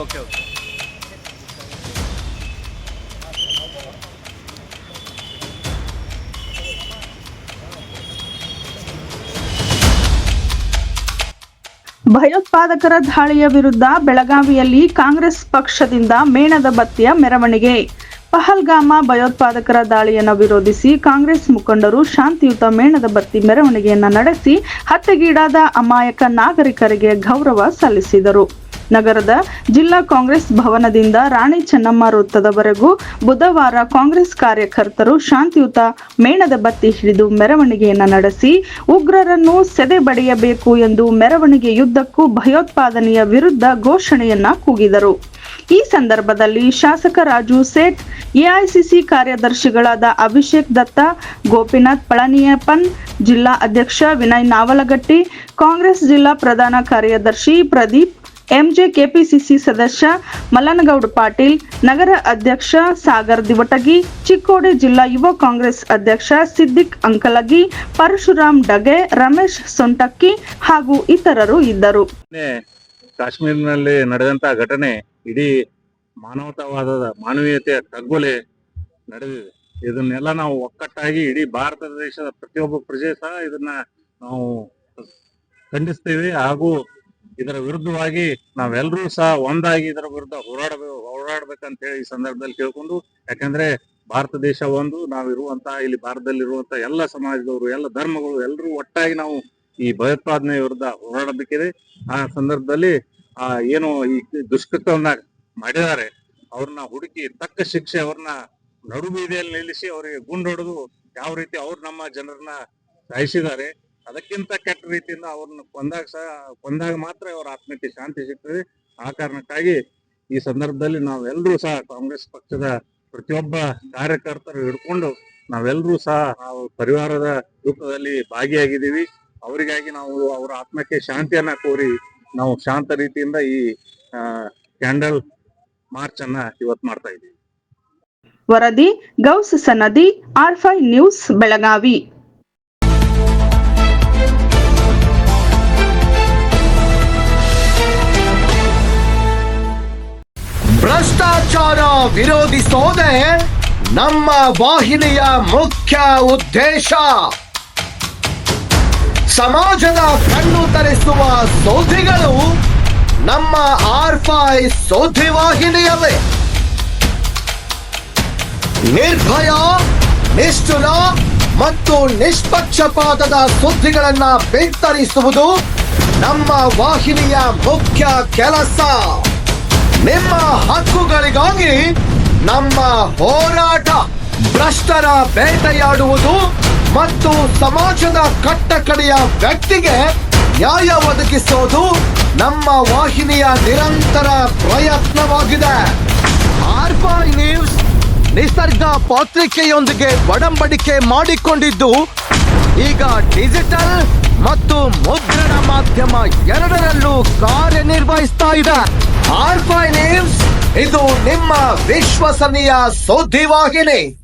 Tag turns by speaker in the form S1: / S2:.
S1: Okay okay okay
S2: ಭಯೋತ್ಪಾದಕರ ದಾಳಿಯ ವಿರುದ್ಧ ಬೆಳಗಾವಿಯಲ್ಲಿ ಕಾಂಗ್ರೆಸ್ ಪಕ್ಷದಿಂದ ಮೇಣದ ಬತ್ತಿಯ ಮೆರವಣಿಗೆ. ಪಹಲ್ಗಾಮ ಭಯೋತ್ಪಾದಕರ ದಾಳಿಯನ್ನು ವಿರೋಧಿಸಿ ಕಾಂಗ್ರೆಸ್ ಮುಖಂಡರು ಶಾಂತಿಯುತ ಮೇಣದ ಬತ್ತಿ ಮೆರವಣಿಗೆಯನ್ನು ನಡೆಸಿ ಹತ್ಯೆಗೀಡಾದ ಅಮಾಯಕ ನಾಗರಿಕರಿಗೆ ಗೌರವ ಸಲ್ಲಿಸಿದರು. ನಗರದ ಜಿಲ್ಲಾ ಕಾಂಗ್ರೆಸ್ ಭವನದಿಂದ ರಾಣಿ ಚೆನ್ನಮ್ಮ ವೃತ್ತದವರೆಗೂ ಬುಧವಾರ ಕಾಂಗ್ರೆಸ್ ಕಾರ್ಯಕರ್ತರು ಶಾಂತಿಯುತ ಮೇಣದ ಬತ್ತಿ ಹಿಡಿದು ಮೆರವಣಿಗೆಯನ್ನು ನಡೆಸಿ ಉಗ್ರರನ್ನು ಸೆದೆ ಎಂದು ಮೆರವಣಿಗೆಯುದ್ದಕ್ಕೂ ಭಯೋತ್ಪಾದನೆಯ ವಿರುದ್ಧ ಘೋಷಣೆಯನ್ನ ಕೂಗಿದರು. ಈ ಸಂದರ್ಭದಲ್ಲಿ ಶಾಸಕ ರಾಜು ಸೇಠ್, ಎಐಸಿಸಿ ಕಾರ್ಯದರ್ಶಿಗಳಾದ ಅಭಿಷೇಕ್ ದತ್ತ, ಗೋಪಿನಾಥ್ ಪಳನಿಯಪ್ಪನ್, ಜಿಲ್ಲಾ ಅಧ್ಯಕ್ಷ ವಿನಯ್ ನಾವಲಗಟ್ಟಿ, ಕಾಂಗ್ರೆಸ್ ಜಿಲ್ಲಾ ಪ್ರಧಾನ ಕಾರ್ಯದರ್ಶಿ ಪ್ರದೀಪ್ ಎಂಜೆ ಕೆಪಿಸಿಸಿ ಸದಸ್ಯ ಮಲ್ಲನಗೌಡ ಪಾಟೀಲ್, ನಗರ ಅಧ್ಯಕ್ಷ ಸಾಗರ್ ದಿವಟಗಿ, ಚಿಕ್ಕೋಡಿ ಜಿಲ್ಲಾ ಯುವ ಕಾಂಗ್ರೆಸ್ ಅಧ್ಯಕ್ಷ ಸಿದ್ದಿಕ್ ಅಂಕಲಗಿ, ಪರಶುರಾಮ್ ಡಗೆ, ರಮೇಶ್ ಸೊಂಟಕ್ಕಿ ಹಾಗೂ ಇತರರು ಇದ್ದರು.
S3: ಕಾಶ್ಮೀರನಲ್ಲಿ ನಡೆದಂತಹ ನಡೆದಂತ ಘಟನೆ ಇಡೀ ಮಾನವತಾವಾದದ ಮಾನವೀಯತೆಯ ತಗ್ಗೊಲೆ ನಡೆದಿದೆ. ಇದನ್ನೆಲ್ಲ ನಾವು ಒಕ್ಕಟ್ಟಾಗಿ ಇಡೀ ಭಾರತ ದೇಶದ ಪ್ರತಿಯೊಬ್ಬ ಪ್ರಜೆ ಸಹ ಇದನ್ನ ನಾವು ಖಂಡಿಸ್ತೇವೆ ಹಾಗೂ ಇದರ ವಿರುದ್ಧವಾಗಿ ನಾವೆಲ್ಲರೂ ಸಹ ಒಂದಾಗಿ ಇದರ ವಿರುದ್ಧ ಹೋರಾಡಬೇಕು ಹೋರಾಡ್ಬೇಕಂತ ಹೇಳಿ ಈ ಸಂದರ್ಭದಲ್ಲಿ ಕೇಳ್ಕೊಂಡು, ಯಾಕಂದ್ರೆ ಭಾರತ ದೇಶ ಒಂದು ನಾವಿರುವಂತಹ ಇಲ್ಲಿ ಭಾರತದಲ್ಲಿ ಭಾರತದಲ್ಲಿರುವಂತಹ ಎಲ್ಲ ಸಮಾಜದವರು, ಎಲ್ಲ ಧರ್ಮಗಳು, ಎಲ್ಲರೂ ಒಟ್ಟಾಗಿ ನಾವು ಈ ಭಯೋತ್ಪಾದನೆ ವಿರುದ್ಧ ಹೋರಾಡಬೇಕಿದೆ. ಆ ಸಂದರ್ಭದಲ್ಲಿ, ಆ, ಏನು ಈ ದುಷ್ಕೃತವನ್ನ ಮಾಡಿದ್ದಾರೆ. ಅವ್ರನ್ನ ಹುಡುಕಿ ತಕ್ಕ ಶಿಕ್ಷೆ ಅವ್ರನ್ನ ನಡು ಬೀದಿಯಲ್ಲಿ ನಿಲ್ಲಿಸಿ ಅವರಿಗೆ ಗುಂಡು ಹೊಡೆದು ಯಾವ ರೀತಿ ಅವ್ರು ನಮ್ಮ ಜನರನ್ನ ಸಾಯಿಸಿದ್ದಾರೆ. ಅದಕ್ಕಿಂತ ಕೆಟ್ಟ ರೀತಿಯಿಂದ ಅವ್ರನ್ನ ಕೊಂದಾಗ ಸಹ, ಕೊಂದಾಗ ಮಾತ್ರ ಅವರ ಆತ್ಮಕ್ಕೆ ಶಾಂತಿ ಸಿಗ್ತದೆ. ಆ ಕಾರಣಕ್ಕಾಗಿ ಈ ಸಂದರ್ಭದಲ್ಲಿ ನಾವೆಲ್ಲರೂ ಸಹ ಕಾಂಗ್ರೆಸ್ ಪಕ್ಷದ ಪ್ರತಿಯೊಬ್ಬ ಕಾರ್ಯಕರ್ತರು ಹಿಡ್ಕೊಂಡು ನಾವೆಲ್ಲರೂ ಸಹ ನಾವು ಪರಿವಾರದ ರೂಪದಲ್ಲಿ ಭಾಗಿಯಾಗಿದ್ದೀವಿ. ಅವರಿಗಾಗಿ ನಾವು ಅವರ ಆತ್ಮಕ್ಕೆ ಶಾಂತಿಯನ್ನ ಕೋರಿ ನಾವು ಶಾಂತ ರೀತಿಯಿಂದ ಈ ಕ್ಯಾಂಡಲ್ ಮಾರ್ಚ್ ಅನ್ನ ಇವತ್ತು ಮಾಡ್ತಾ ಇದ್ದೀವಿ.
S2: ವರದಿ ಗೌಸ್ ಆರ್ ಫೈ ನ್ಯೂಸ್ ಬೆಳಗಾವಿ.
S4: ವಿರೋಧಿಸೋದೆ ನಮ್ಮ ವಾಹಿನಿಯ ಮುಖ್ಯ ಉದ್ದೇಶ. ಸಮಾಜದ ಕಣ್ಣು ತರಿಸುವ ಸೋಧಿಗಳು ನಮ್ಮ ಆರ್ಫೈ ಸೋಧಿ ವಾಹಿನಿಯವೇ ನಿರ್ಭಯ, ನಿಷ್ಠುರ ಮತ್ತು ನಿಷ್ಪಕ್ಷಪಾತದ ಸುದ್ದಿಗಳನ್ನ ಬಿತ್ತರಿಸುವುದು ನಮ್ಮ ವಾಹಿನಿಯ ಮುಖ್ಯ ಕೆಲಸ. ನಿಮ್ಮ ಹಕ್ಕುಗಳಿಗಾಗಿ ನಮ್ಮ ಹೋರಾಟ ಭ್ರಷ್ಟರ ಬೇಟೆಯಾಡುವುದು ಮತ್ತು ಸಮಾಜದ ಕಟ್ಟಕಡೆಯ ವ್ಯಕ್ತಿಗೆ ನ್ಯಾಯ ಒದಗಿಸೋದು ನಮ್ಮ ವಾಹಿನಿಯ ನಿರಂತರ ಪ್ರಯತ್ನವಾಗಿದೆ. ಆರ್ಬಾಯ್ ನ್ಯೂಸ್ ನಿಸರ್ಗ ಪತ್ರಿಕೆಯೊಂದಿಗೆ ಒಡಂಬಡಿಕೆ ಮಾಡಿಕೊಂಡಿದ್ದು ಈಗ ಡಿಜಿಟಲ್ ಮತ್ತು ಮುದ್ರಣ ಮಾಧ್ಯಮ ಎರಡರಲ್ಲೂ ಕಾರ್ಯನಿರ್ವಹಿಸ್ತಾ ಇದೆ. ಆರ್ಫೈ ನ್ಯೂಸ್ ಇದು ನಿಮ್ಮ ವಿಶ್ವಸನೀಯ ಸುದ್ದಿವಾಹಿನಿ.